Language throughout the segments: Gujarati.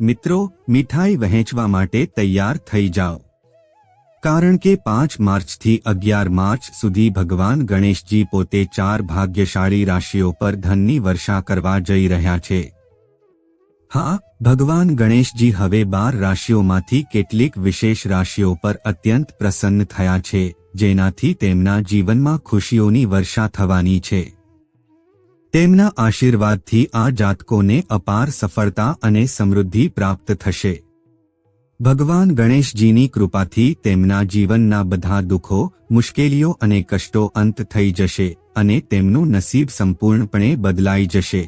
મિત્રો, મીઠાઈ વહેંચવા માટે તૈયાર થઈ જાઓ. કારણ કે પાંચ માર્ચથી અગિયાર માર્ચ સુધી ભગવાન ગણેશજી પોતે ચાર ભાગ્યશાળી રાશિઓ પર ધનની વર્ષા કરવા જઈ રહ્યા છે. હા, ભગવાન ગણેશજી હવે બાર રાશિઓમાંથી કેટલીક વિશેષ રાશિઓ પર અત્યંત પ્રસન્ન થયા છે, જેનાથી તેમના જીવનમાં ખુશીઓની વર્ષા થવાની છે. તેમના આશીર્વાદથી આ જાતકોને અપાર સફળતા અને સમૃદ્ધિ પ્રાપ્ત થશે. ભગવાન ગણેશજીની કૃપાથી તેમના જીવનના બધા દુઃખો, મુશ્કેલીઓ અને કષ્ટો અંત થઈ જશે અને તેમનું નસીબ સંપૂર્ણપણે બદલાઈ જશે.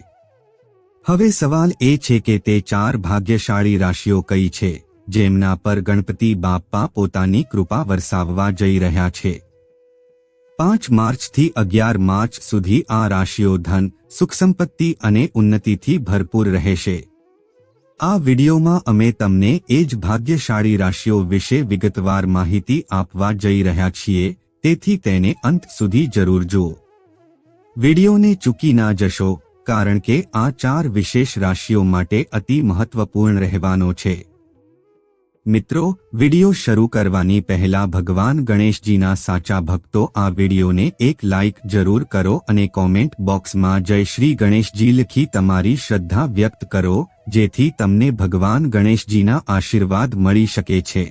હવે સવાલ એ છે કે તે ચાર ભાગ્યશાળી રાશિઓ કઈ છે, જેમના પર ગણપતિ બાપ્પા પોતાની કૃપા વરસાવવા જઈ રહ્યા છે? પાંચ માર્ચથી અગિયાર માર્ચ સુધી આ રાશિઓ ધન સુખ સંપત્તિ અને ઉન્નતિથી ભરપૂર રહેશે. આ વિડીયોમાં અમે તમને એ જ ભાગ્યશાળી રાશિઓ વિશે વિગતવાર માહિતી આપવા જઈ રહ્યા છીએ, તેથી તેને અંત સુધી જરૂર જુઓ. વિડીયોને ચૂકી ના જશો, કારણ કે આ ચાર વિશેષ રાશિઓ માટે અતિ મહત્વપૂર્ણ રહેવાનો છે. મિત્રો, વિડિયો શરૂ કરવાની પહેલા ભગવાન ગણેશજીના સાચા ભક્તો આ વિડિયોને એક લાઇક જરૂર કરો અને કોમેન્ટ બોક્સમાં જય શ્રી ગણેશજી લખી તમારી શ્રદ્ધા વ્યક્ત કરો, જેથી તમને ભગવાન ગણેશજીના આશીર્વાદ મળી શકે છે.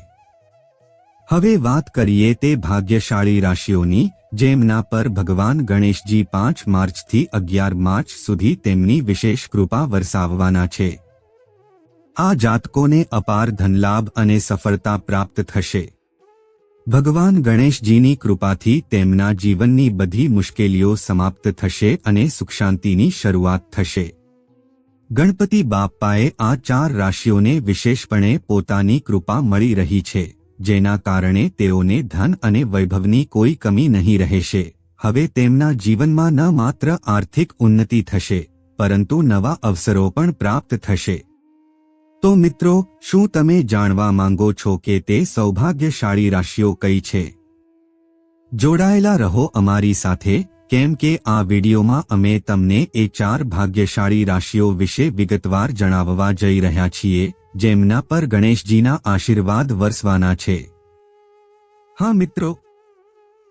હવે વાત કરીએ તે ભાગ્યશાળી રાશિઓની, જેમના પર ભગવાન ગણેશજી પાંચ માર્ચથી અગિયાર માર્ચ સુધી તેમની વિશેષ કૃપા વરસાવવાના છે. આ જાતકોને અપાર ધનલાભ અને સફળતા પ્રાપ્ત થશે. ભગવાન ગણેશજીની કૃપાથી તેમના જીવનની બધી મુશ્કેલીઓ સમાપ્ત થશે અને સુખશાંતિની શરૂઆત થશે. ગણપતિ બાપ્પાએ આ ચાર રાશિઓને વિશેષપણે પોતાની કૃપા મળી રહી છે, જેના કારણે તેઓને ધન અને વૈભવની કોઈ કમી નહીં રહેશે. હવે તેમના જીવનમાં ન માત્ર આર્થિક ઉન્નતિ થશે, પરંતુ નવા અવસરો પણ પ્રાપ્ત થશે. તો મિત્રો, શું તમે જાણવા માંગો છો કે તે સૌભાગ્યશાળી રાશિઓ કઈ છે? જોડાયેલા રહો અમારી સાથે, કેમ કે આ વિડીયોમાં અમે તમને એ ચાર ભાગ્યશાળી રાશિઓ વિશે વિગતવાર જણાવવા જઈ રહ્યા છીએ, જેમના પર ગણેશજીના આશીર્વાદ વરસવાના છે. હા મિત્રો,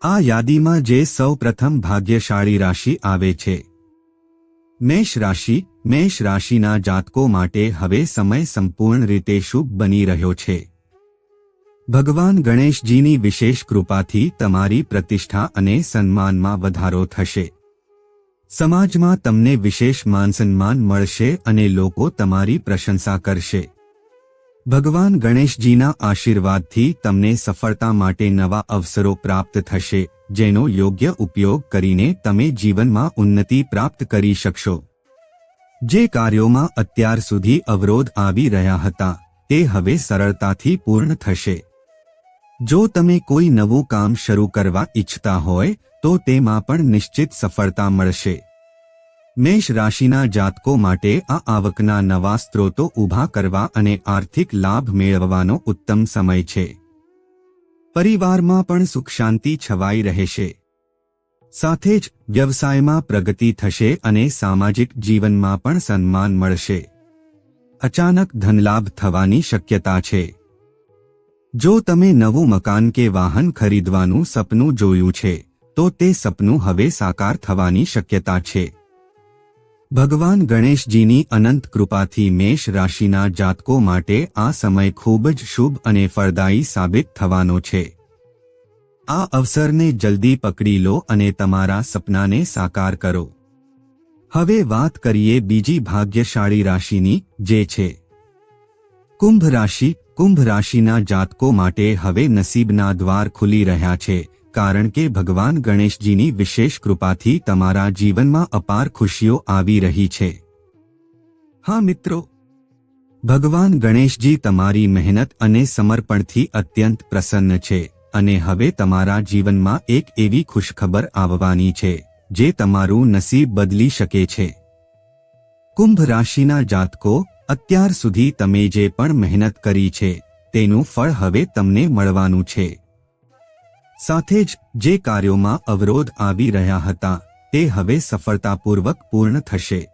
આ યાદીમાં જે સૌ પ્રથમ ભાગ્યશાળી રાશિ આવે છે મેષ રાશિ, મેષ રાશિના જાતકો માટે હવે સમય સંપૂર્ણ રીતે શુભ બની રહ્યો છે. ભગવાન ગણેશજીની વિશેષ કૃપાથી તમારી પ્રતિષ્ઠા અને સન્માનમાં વધારો થશે. સમાજમાં તમને વિશેષ માનસન્માન મળશે અને લોકો તમારી પ્રશંસા કરશે. ભગવાન ગણેશજીના આશીર્વાદથી તમને સફળતા માટે નવા અવસરો પ્રાપ્ત થશે, જેનો યોગ્ય ઉપયોગ કરીને તમે જીવનમાં ઉન્નતિ પ્રાપ્ત કરી શકશો. જે કાર્યોમાં અત્યાર સુધી અવરોધ આવી રહ્યા હતા, તે હવે સરળતાથી પૂર્ણ થશે. જો તમે કોઈ નવું કામ શરૂ કરવા ઈચ્છતા હોય, તો તેમાં પણ નિશ્ચિત સફળતા મળશે. મેષ રાશિના જાતકો માટે આ આવકના નવા સ્ત્રોતો ઊભા કરવા અને આર્થિક લાભ મેળવવાનો ઉત્તમ સમય છે. પરિવારમાં પણ સુખ શાંતિ છવાઈ રહેશે. સાથે જ વ્યવસાયમાં પ્રગતિ થશે અને સામાજિક જીવનમાં પણ સન્માન મળશે. અચાનક ધનલાભ થવાની શક્યતા છે. જો તમે નવું મકાન કે વાહન ખરીદવાનું સપનું જોયું છે, તો તે સપનું હવે સાકાર થવાની શક્યતા છે. ભગવાન ગણેશજીની અનંત કૃપાથી મેષ રાશિના જાતકો માટે આ સમય ખૂબ જ શુભ અને ફળદાયી સાબિત થવાનો છે. આ અવસરને જલ્દી પકડી લો અને તમારા સપનાને સાકાર કરો. હવે વાત કરીએ બીજી ભાગ્યશાળી રાશિની, જે છે. કુંભ રાશિ, કુંભ રાશિના જાતકો માટે હવે નસીબના દ્વાર ખુલી રહ્યા છે. કારણ કે ભગવાન ગણેશજીની વિશેષ કૃપાથી તમારા જીવનમાં અપાર ખુશીઓ આવી રહી છે. હા મિત્રો, ભગવાન ગણેશજી તમારી મહેનત અને સમર્પણથી અત્યંત પ્રસન્ન છે અને હવે તમારા જીવનમાં એક એવી ખુશખબર આવવાની છે, જે તમારું નસીબ બદલી શકે છે. કુંભ રાશિના જાતકો, અત્યાર સુધી તમે જે પણ મહેનત કરી છે, તેનું ફળ હવે તમને મળવાનું છે. સાથે જ જે કાર્યોમાં અવરોધ આવી રહ્યા હતા, તે હવે સફળતાપૂર્વક પૂર્ણ થશે.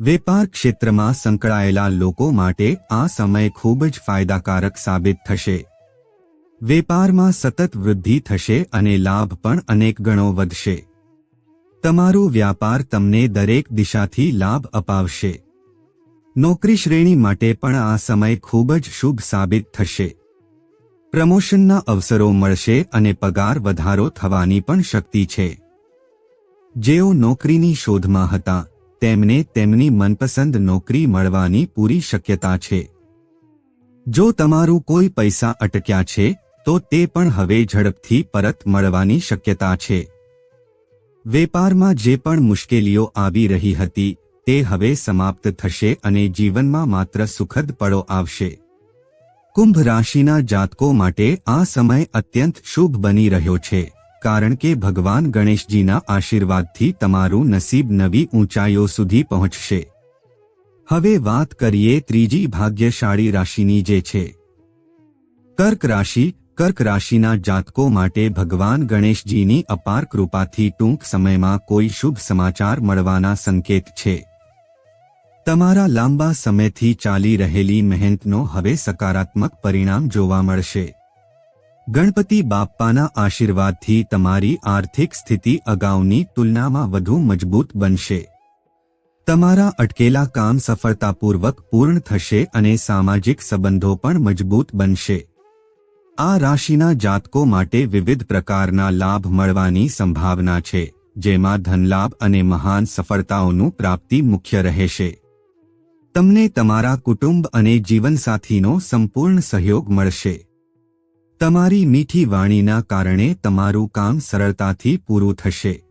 વેપાર ક્ષેત્રમાં સંકળાયેલા લોકો માટે આ સમય ખૂબ જ ફાયદાકારક સાબિત થશે. વેપારમાં સતત વૃદ્ધિ થશે અને લાભ પણ અનેક ગણો વધશે. તમારો વ્યાપાર તમને દરેક દિશાથી લાભ અપાવશે. નોકરી શ્રેણી માટે પણ આ સમય ખૂબ જ શુભ સાબિત થશે. પ્રમોશનના અવસરો મળશે અને પગાર વધારો થવાની પણ શક્તિ છે. જેઓ નોકરીની શોધમાં હતા, તેમને તેમની મનપસંદ નોકરી મળવાની પૂરી શક્યતા છે. જો તમારું કોઈ પૈસા અટક્યા છે, તો તે પણ હવે ઝડપથી પરત મળવાની શક્યતા છે. વેપારમાં જે પણ મુશ્કેલીઓ આવી રહી હતી, તે હવે સમાપ્ત થશે અને જીવનમાં માત્ર સુખદ પળો આવશે. કુંભ રાશિના જાતકો માટે આ સમય અત્યંત શુભ બની રહ્યો છે, કારણ કે ભગવાન ગણેશજીના આશીર્વાદથી તમારું નસીબ નવી ઊંચાઈઓ સુધી પહોંચશે. હવે વાત કરીએ ત્રીજી ભાગ્યશાળી રાશિની જે છે. કર્ક રાશિ, કર્ક રાશિના જાતકો માટે ભગવાન ગણેશજીની અપાર કૃપાથી ટૂંક સમયમાં કોઈ શુભ સમાચાર મળવાના સંકેત છે. તમારા લાંબા સમયથી ચાલી રહેલી મહેનતનો હવે સકારાત્મક પરિણામ જોવા મળશે. ગણપતિ બાપ્પાના આશીર્વાદથી તમારી આર્થિક સ્થિતિ અગાઉની તુલનામાં વધુ મજબૂત બનશે. તમારા અટકેલા કામ સફળતાપૂર્વક પૂર્ણ થશે અને સામાજિક સંબંધો પણ મજબૂત બનશે. આ રાશિના જાતકો માટે વિવિધ પ્રકારના લાભ મળવાની સંભાવના છે, જેમાં ધનલાભ અને મહાન સફળતાઓનું પ્રાપ્તિ મુખ્ય રહેશે. તમને તમારા કુટુંબ અને જીવનસાથીનો સંપૂર્ણ સહયોગ મળશે. તમારી મીઠી વાણીના કારણે તમારું કામ સરળતાથી પૂરું થશે.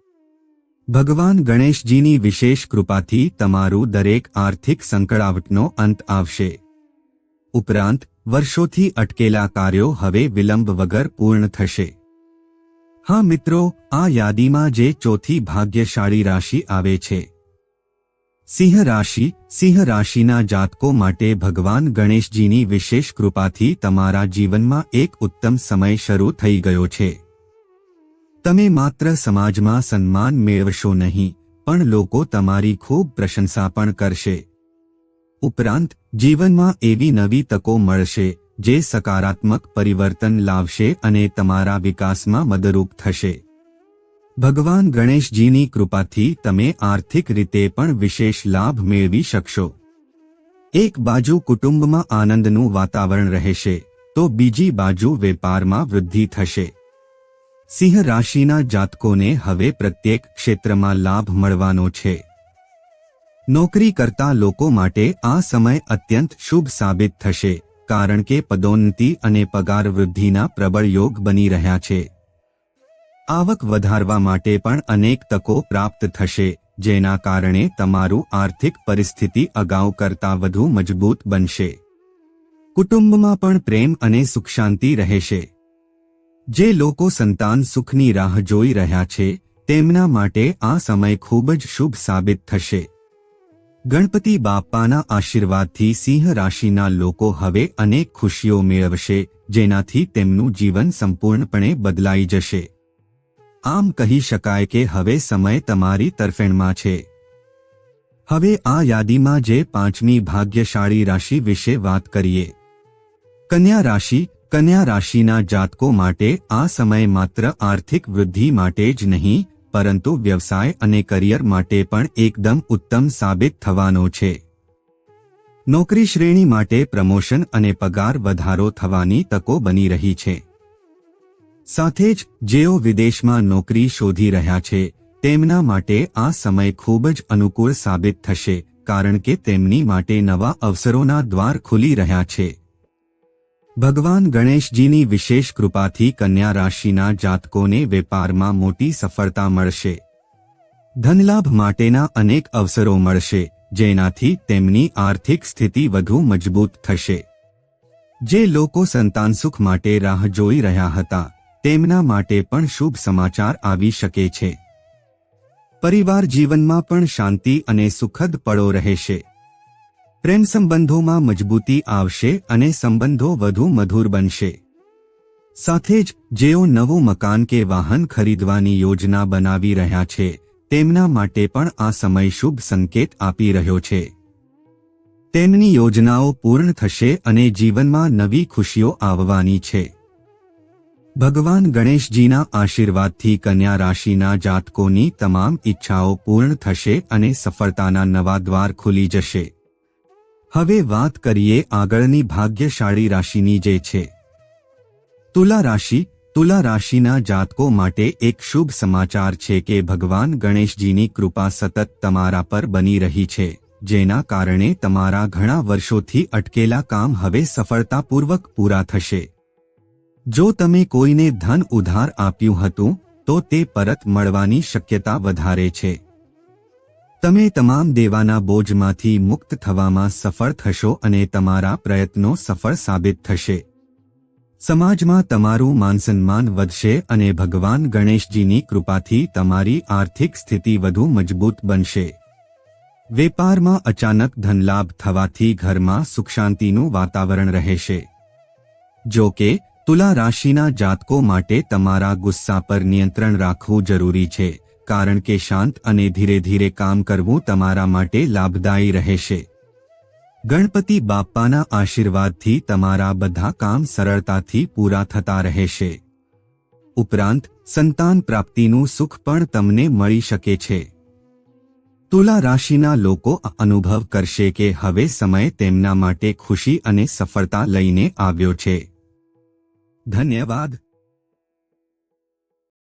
ભગવાન ગણેશજીની વિશેષ કૃપાથી તમારું દરેક આર્થિક સંકળાવટનો અંત આવશે. ઉપરાંત, વર્ષોથી અટકેલા કાર્યો હવે વિલંબ વગર પૂર્ણ થશે. હા મિત્રો, આ યાદીમાં જે ચોથી ભાગ્યશાળી રાશિ આવે છે. સિંહ રાશિ, સિંહ રાશિના જાતકો માટે ભગવાન ગણેશજીની વિશેષ કૃપાથી તમારા જીવનમાં એક ઉત્તમ સમય શરૂ થઈ ગયો છે. તમે માત્ર સમાજમાં સન્માન મેળવશો નહીં, પણ લોકો તમારી ખૂબ પ્રશંસા પણ કરશે. ઉપરાંત, જીવનમાં એવી નવી તકો મળશે, જે સકારાત્મક પરિવર્તન લાવશે અને તમારા વિકાસમાં મદદરૂપ થશે. ભગવાન ગણેશજીની કૃપાથી તમે આર્થિક રીતે પણ વિશેષ લાભ મેળવી શકશો. એક બાજુ કુટુંબમાં આનંદનું વાતાવરણ રહેશે, તો બીજી બાજુ વેપારમાં વૃદ્ધિ થશે. સિંહ રાશિના જાતકોને હવે પ્રત્યેક ક્ષેત્રમાં લાભ મળવાનો છે. નોકરી કરતા લોકો માટે આ સમય અત્યંત શુભ સાબિત થશે, કારણ કે પદોન્નતિ અને પગાર વૃદ્ધિના પ્રબળ યોગ બની રહ્યા છે. આવક વધારવા માટે પણ અનેક તકો પ્રાપ્ત થશે, જેના કારણે તમારું આર્થિક પરિસ્થિતિ અગાઉ કરતાં વધુ મજબૂત બનશે. કુટુંબમાં પણ પ્રેમ અને સુખ શાંતિ રહેશે. જે લોકો સંતાન સુખની રાહ જોઈ રહ્યા છે, તેમના માટે આ સમય ખૂબ જ શુભ સાબિત થશે. ગણપતિ બાપ્પાના આશીર્વાદથી સિંહ રાશિના લોકો હવે અનેક ખુશીઓ મેળવશે, જેનાથી તેમનું જીવન સંપૂર્ણપણે બદલાઈ જશે. આમ કહી શકાય કે હવે સમય તમારી તરફેણમાં છે. હવે આ યાદીમાં જે પાંચમી ભાગ્યશાળી રાશિ વિશે વાત કરીએ. કન્યા રાશિ, કન્યા રાશિના જાતકો માટે આ સમય માત્ર આર્થિક વૃદ્ધિ માટે જ નહીં, પરંતુ વ્યવસાય અને કરિયર માટે પણ એકદમ ઉત્તમ સાબિત થવાનો છે. નોકરી શ્રેણી માટે પ્રમોશન અને પગાર વધારો થવાની તકો બની રહી છે. સાથે જ જેઓ વિદેશમાં નોકરી શોધી રહ્યા છે, તેમના માટે આ સમય ખૂબ જ અનુકૂળ સાબિત થશે, કારણ કે તેમની માટે નવા અવસરોના દ્વાર ખુલી રહ્યા છે. ભગવાન ગણેશજીની વિશેષ કૃપાથી કન્યા રાશિના જાતકોને વેપારમાં મોટી સફળતા મળશે. ધનલાભ માટેના અનેક અવસરો મળશે, જેનાથી તેમની આર્થિક સ્થિતિ વધુ મજબૂત થશે. જે લોકો સંતાનસુખ માટે રાહ જોઈ રહ્યા હતા. તેમના માટે પણ શુભ સમાચાર આવી શકે છે. પરિવાર જીવનમાં પણ શાંતિ અને સુખદ પળો રહેશે. પ્રેમ સંબંધોમાં મજબૂતી આવશે અને સંબંધો વધુ મધુર બનશે. સાથે જ જેઓ નવું મકાન કે વાહન ખરીદવાની યોજના બનાવી રહ્યા છે, તેમના માટે પણ આ સમય શુભ સંકેત આપી રહ્યો છે. તેમની યોજનાઓ પૂર્ણ થશે અને જીવનમાં નવી ખુશીઓ આવવાની છે. ભગવાન ગણેશજીના આશીર્વાદથી કન્યા રાશિના જાતકોની તમામ ઈચ્છાઓ પૂર્ણ થશે અને સફળતાના નવા દ્વાર ખુલી જશે. હવે વાત કરીએ આગળની ભાગ્યશાળી રાશિની જે છે. તુલા રાશિ, તુલા રાશિના જાતકો માટે એક શુભ સમાચાર છે કે ભગવાન ગણેશજીની કૃપા સતત તમારા પર બની રહી છે, જેના કારણે તમારા ઘણા વર્ષોથી અટકેલા કામ હવે સફળતાપૂર્વક પૂરા થશે. જો તમે કોઈને ધન ઉધાર આપ્યું હતું, તો તે પરત મળવાની શક્યતા વધારે છે. તમે તમામ દેવાના બોજમાંથી મુક્ત થવામાં સફળ થશો અને તમારા પ્રયત્નો સફળ સાબિત થશે. સમાજમાં તમારું માનસન્માન વધશે અને ભગવાન ગણેશજીની કૃપાથી તમારી આર્થિક સ્થિતિ વધુ મજબૂત બનશે. વેપારમાં અચાનક ધનલાભ થવાથી ઘરમાં સુખશાંતિનું વાતાવરણ રહેશે. જો કે તુલા રાશિના જાતકો માટે તમારા ગુસ્સા પર નિયંત્રણ રાખવું જરૂરી છે, કારણ કે શાંત અને ધીરે ધીરે કામ કરવું તમારા માટે લાભદાયી રહેશે. ગણપતિ બાપ્પાના આશીર્વાદથી તમારા બધા કામ સરળતાથી પૂરા થતા રહેશે. ઉપરાંત, સંતાન પ્રાપ્તિનું સુખ પણ તમને મળી શકે છે. તુલા રાશિના લોકો અનુભવ કરશે કે હવે સમય તેમના માટે ખુશી અને સફળતા લઈને આવ્યો છે. ધન્યવાદ.